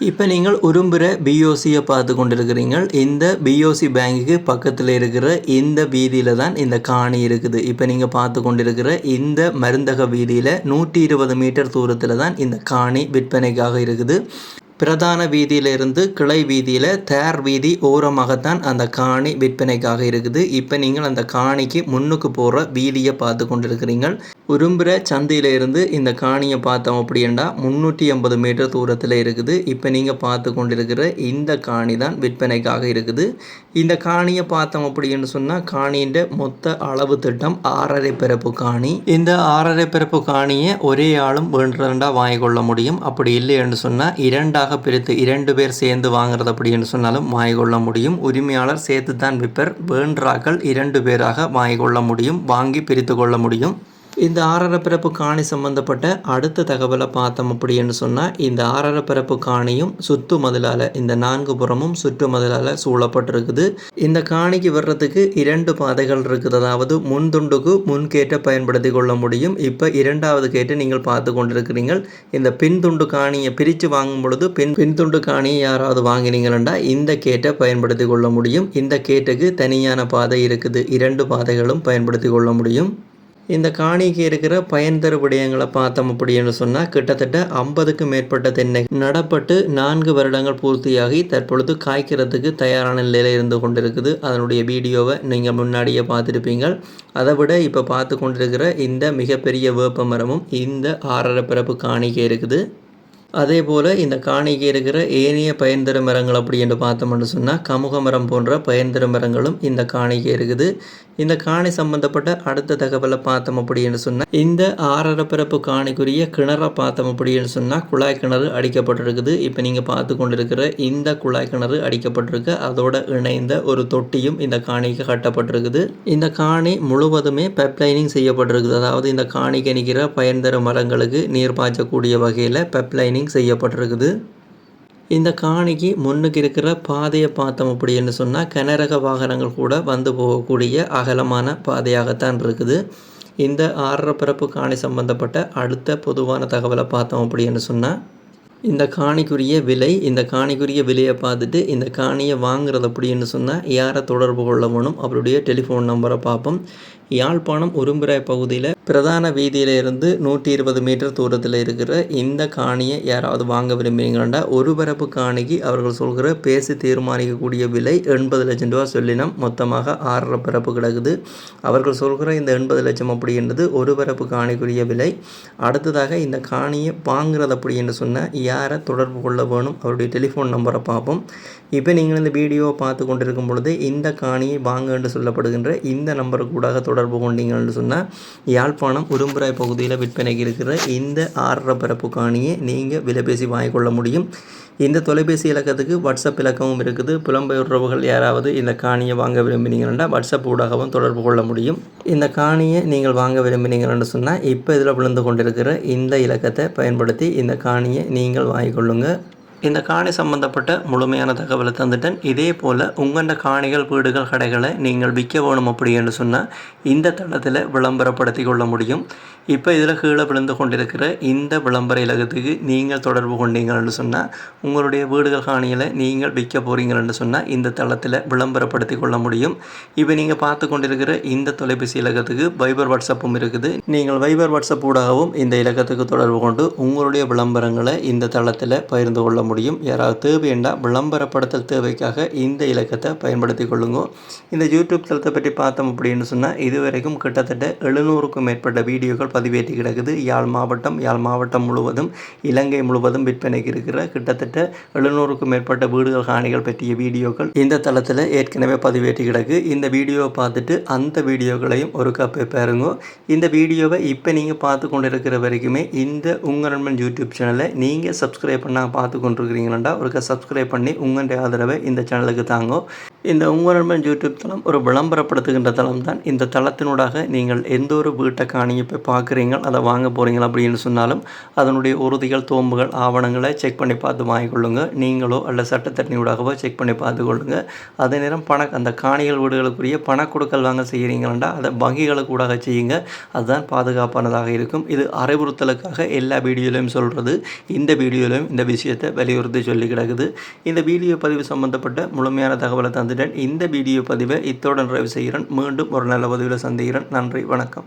இப்போ நீங்கள் உரும்புகிற பிஓசியை பார்த்து கொண்டிருக்கிறீங்க இந்த பிஓசி பேங்குக்கு பக்கத்தில் இருக்கிற இந்த வீதியில் தான் இந்த காணி இருக்குது. இப்போ நீங்கள் பார்த்து கொண்டிருக்கிற இந்த மருந்தக வீதியில் நூற்றி இருபது மீட்டர் தூரத்தில் தான் இந்த காணி விற்பனைக்காக இருக்குது. பிரதான வீதியிலிருந்து கிளை வீதியில் தேர் வீதி ஓரமாகத்தான் அந்த காணி விற்பனைக்காக இருக்குது. இப்போ நீங்கள் அந்த காணிக்கு முன்னுக்கு போகிற வீதியை பார்த்து கொண்டிருக்கிறீங்கள் உரும்புற சந்தையிலிருந்து இந்த காணியை பார்த்தோம் அப்படின்னா முந்நூற்றி ஐம்பது மீட்டர் தூரத்தில் இருக்குது. இப்போ நீங்கள் பார்த்து கொண்டிருக்கிற இந்த காணி தான் விற்பனைக்காக இருக்குது. இந்த காணியை பார்த்தோம் அப்படின்னு சொன்னால் காணியின் மொத்த அளவு திட்டம் ஆறரை பிறப்பு காணி. இந்த ஆறரை பிறப்பு காணியை ஒரே ஆளும் வேண்டுறண்டா வாங்கி கொள்ள முடியும். அப்படி இல்லைன்னு சொன்னால் இரண்டாக பிரித்து இரண்டு பேர் சேர்ந்து வாங்குறது அப்படின்னு சொன்னாலும் வாங்கி கொள்ள முடியும். உரிமையாளர் சேர்த்து தான் விற்பர். வேண்டாக்கள் இரண்டு பேராக வாங்கி கொள்ள முடியும். வாங்கி பிரித்து கொள்ள முடியும். இந்த ஆறரை பிறப்பு காணி சம்பந்தப்பட்ட அடுத்த தகவலை பார்த்தோம் அப்படின்னு சொன்னால் இந்த ஆறரை பிறப்பு காணியும் சுத்து மதிலால் இந்த நான்கு புறமும் சுற்று மதிலால் சூழப்பட்டிருக்குது. இந்த காணிக்கு வர்றதுக்கு இரண்டு பாதைகள் இருக்குது. அதாவது முன் துண்டுக்கு முன் கேட்டை பயன்படுத்தி கொள்ள முடியும். இப்போ இரண்டாவது கேட்டு நீங்கள் பார்த்து கொண்டிருக்கிறீர்கள். இந்த பின் துண்டு காணியை பிரித்து வாங்கும் பொழுது பின் பின் துண்டு காணியை யாராவது வாங்கினீங்களா இந்த கேட்டை பயன்படுத்தி கொள்ள முடியும். இந்த கேட்டுக்கு தனியான பாதை இருக்குது. இரண்டு பாதைகளும் பயன்படுத்தி கொள்ள முடியும். இந்த காணிக்கு இருக்கிற பயன் தரு விடயங்களை பார்த்தோம் அப்படின்னு சொன்னால் கிட்டத்தட்ட ஐம்பதுக்கு மேற்பட்ட தென்னை நடப்பட்டு நான்கு வருடங்கள் பூர்த்தியாகி தற்பொழுது காய்க்கிறதுக்கு தயாரான நிலையில் இருந்து கொண்டிருக்குது. அதனுடைய வீடியோவை நீங்கள் முன்னாடியே பார்த்துருப்பீங்க. அதை விட இப்போ பார்த்து கொண்டிருக்கிற இந்த மிகப்பெரிய வேப்ப மரமும் இந்த ஆறரை பிறப்பு காணிக்கை இருக்குது. அதே போல் இந்த காணிக்கு இருக்கிற ஏனைய பயன்தர மரங்கள் அப்படி என்று பார்த்தோம்னு சொன்னால் கமுக மரம் போன்ற பயன்தர மரங்களும் இந்த காணிக்கு இருக்குது. இந்த காணி சம்பந்தப்பட்ட அடுத்த தகவலை பார்த்தோம் அப்படின்னு சொன்னால் இந்த ஆறரை பிறப்பு காணிக்குரிய கிணறை பார்த்தோம் அப்படின்னு சொன்னால் குழாய் கிணறு அடிக்கப்பட்டிருக்குது. இப்போ நீங்கள் பார்த்து கொண்டிருக்கிற இந்த குழாய் கிணறு அடிக்கப்பட்டிருக்கு. அதோட இணைந்த ஒரு தொட்டியும் இந்த காணிக்கு கட்டப்பட்டிருக்குது. இந்த காணி முழுவதுமே பெப்லைனிங் செய்யப்பட்டிருக்குது. அதாவது இந்த காணிக்கு நிற்கிற பயன்தர மரங்களுக்கு நீர் பாய்ச்சக்கூடிய வகையில் பெப்லைனிங் செய்யப்பட்டிருக்குது. இந்த காணிக்கு முன்னுக்கு இருக்கிற பாதையை பார்த்தோம் அப்படின்னு சொன்னால் கனரக வாகனங்கள் கூட வந்து போகக்கூடிய அகலமான பாதையாகத்தான் இருக்குது. இந்த ஆறரை பிறப்பு காணி சம்பந்தப்பட்ட அடுத்த பொதுவான தகவலை பார்த்தோம் அப்படின்னு சொன்னால் இந்த காணிக்குரிய விலை இந்த காணிக்குரிய விலையை பார்த்துட்டு இந்த காணியை வாங்குறது அப்படின்னு சொன்னால் யாரை தொடர்பு கொள்ள வேணும் அவருடைய டெலிஃபோன் நம்பரை பார்ப்போம். யாழ்ப்பாணம் உரும்பிராய் பகுதியில் பிரதான வீதியில் இருந்து நூற்றி இருபது மீட்டர் தூரத்தில் இருக்கிற இந்த காணியை யாராவது வாங்க விரும்புகிறீங்களா ஒரு பரப்பு காணிக்கு அவர்கள் சொல்கிற பேசி தீர்மானிக்கக்கூடிய விலை எண்பது லட்சம் ரூபா சொல்லினோம். மொத்தமாக ஆறரை பரப்பு கிடக்குது. அவர்கள் சொல்கிற இந்த எண்பது லட்சம் அப்படின்றது ஒரு பரப்பு காணிக்குரிய விலை. அடுத்ததாக இந்த காணியை வாங்குறது அப்படின்னு சொன்னால் யாரை தொடர்பு கொள்ள வேணும்? அவருடைய டெலிஃபோன் நம்பரை பார்ப்போம். இப்போ நீங்கள் இந்த வீடியோவை பார்த்து கொண்டிருக்கும் பொழுது இந்த காணியை வாங்க என்று சொல்லப்படுகின்ற இந்த நம்பருக்கு கூடாக தொடர்பு தொடர்பு கொண்டீங்கன்னு சொன்னால் யாழ்ப்பாணம் உரும்புராய் பகுதியில் விற்பனைக்கு இருக்கிற இந்த ஆறரை பரப்பு காணியை நீங்கள் விலைபேசி வாங்கிக்கொள்ள முடியும். இந்த தொலைபேசி இலக்கத்துக்கு வாட்ஸ்அப் இலக்கமும் இருக்குது. புலம்பெயர் உறவுகள் யாராவது இந்த காணியை வாங்க விரும்பினீங்கன்னா வாட்ஸ்அப் ஊடாகவும் தொடர்பு கொள்ள முடியும். இந்த காணியை நீங்கள் வாங்க விரும்பினீங்கன்னு சொன்னால் இப்போ இதில் விழுந்து கொண்டிருக்கிற இந்த இலக்கத்தை பயன்படுத்தி இந்த காணியை நீங்கள் வாங்கிக்கொள்ளுங்கள் இந்த காணி சம்பந்தப்பட்ட முழுமையான தகவலை தந்துட்டேன். இதே போல் உங்கள்ட காணிகள் வீடுகள் கடைகளை நீங்கள் விற்க வேணும் அப்படின்னு சொன்னால் இந்த தளத்தில் விளம்பரப்படுத்தி கொள்ள முடியும். இப்போ இதில் கீழே விழுந்து கொண்டிருக்கிற இந்த விளம்பர இலக்கத்துக்கு நீங்கள் தொடர்பு கொண்டீங்கன்னு சொன்னால் உங்களுடைய வீடுகள் காணியில் நீங்கள் விற்க போகிறீங்கன்னு சொன்னால் இந்த தளத்தில் விளம்பரப்படுத்தி கொள்ள முடியும். இப்போ நீங்கள் பார்த்து கொண்டிருக்கிற இந்த தொலைபேசி இலக்கத்துக்கு வைபர் வாட்ஸ்அப்பும் இருக்குது. நீங்கள் வைபர் வாட்ஸ்அப் ஊடாகவும் இந்த இலக்கத்துக்கு தொடர்பு கொண்டு உங்களுடைய விளம்பரங்களை இந்த தளத்தில் பகிர்ந்து கொள்ள முடியும். யாராவது தேவையண்டா விளம்பரப்படுத்தல் தேவைக்காக இந்த இலக்கத்தை பயன்படுத்தி கொள்ளுங்க. இந்த யூடியூப் தளத்தை பற்றி பார்த்தோம் அப்படின்னு சொன்னால் இதுவரைக்கும் கிட்டத்தட்ட எழுநூறுக்கும் மேற்பட்ட வீடியோக்கள் பதிவேற்றி கிடக்குது. யாழ் மாவட்டம் யாழ் மாவட்டம் முழுவதும் இலங்கை முழுவதும் விற்பனைக்கு இருக்கிற கிட்டத்தட்ட எழுநூறுக்கும் மேற்பட்ட வீடுகள் காணிகள் பற்றிய வீடியோக்கள் இந்த தளத்தில் ஏற்கனவே பதிவேற்றி கிடக்கு. இந்த வீடியோவை பார்த்துட்டு அந்த வீடியோக்களையும் ஒரு கப்பை பாருங்க. இந்த வீடியோவை இப்போ நீங்கள் பார்த்து கொண்டு இருக்கிற வரைக்குமே இந்த உங்கள் நண்பன் யூடியூப் சேனலை நீங்கள் சப்ஸ்கிரைப் பண்ணால் பார்த்து கொண்டிருக்கிறீங்களா ஒருக்கா சப்ஸ்கிரைப் பண்ணி உங்களுடைய ஆதரவை இந்த சேனலுக்கு தாங்க. இந்த உங்கள் நண்பன் யூடியூப் தளம் ஒரு விளம்பரப்படுத்துகின்ற தளம் தான். இந்த தளத்தினூடாக நீங்கள் எந்த ஒரு வீட்டை காணியை போய் பார்க்குறீங்க அதை வாங்க போகிறீங்க அப்படின்னு சொன்னாலும் அதனுடைய உறுதிகள் தோம்புகள் ஆவணங்களை செக் பண்ணி பார்த்து வாங்கிக்கொள்ளுங்க நீங்களோ அல்ல சட்டத்தட்டினியூடாகவோ செக் பண்ணி பார்த்து கொள்ளுங்கள் அதே நேரம் பண அந்த காணிகள் வீடுகளுக்குரிய பண கொடுக்கல் வாங்க செய்கிறீங்களா அதை வங்கிகளுக்கு ஊடாக செய்யுங்க. அதுதான் பாதுகாப்பானதாக இருக்கும். இது அறிவுறுத்தலுக்காக எல்லா வீடியோலையும் சொல்கிறது இந்த வீடியோலையும் இந்த விஷயத்தை வலியுறுத்தி சொல்லி கிடக்குது. இந்த வீடியோ பதிவு சம்பந்தப்பட்ட முழுமையான தகவலை தந்துட்டேன் இந்த வீடியோ பதிவை இத்தோடு நிறைவு செய்கிறேன் மீண்டும் ஒரு நல்ல பதிவில் சந்திக்கிறேன். நன்றி வணக்கம்.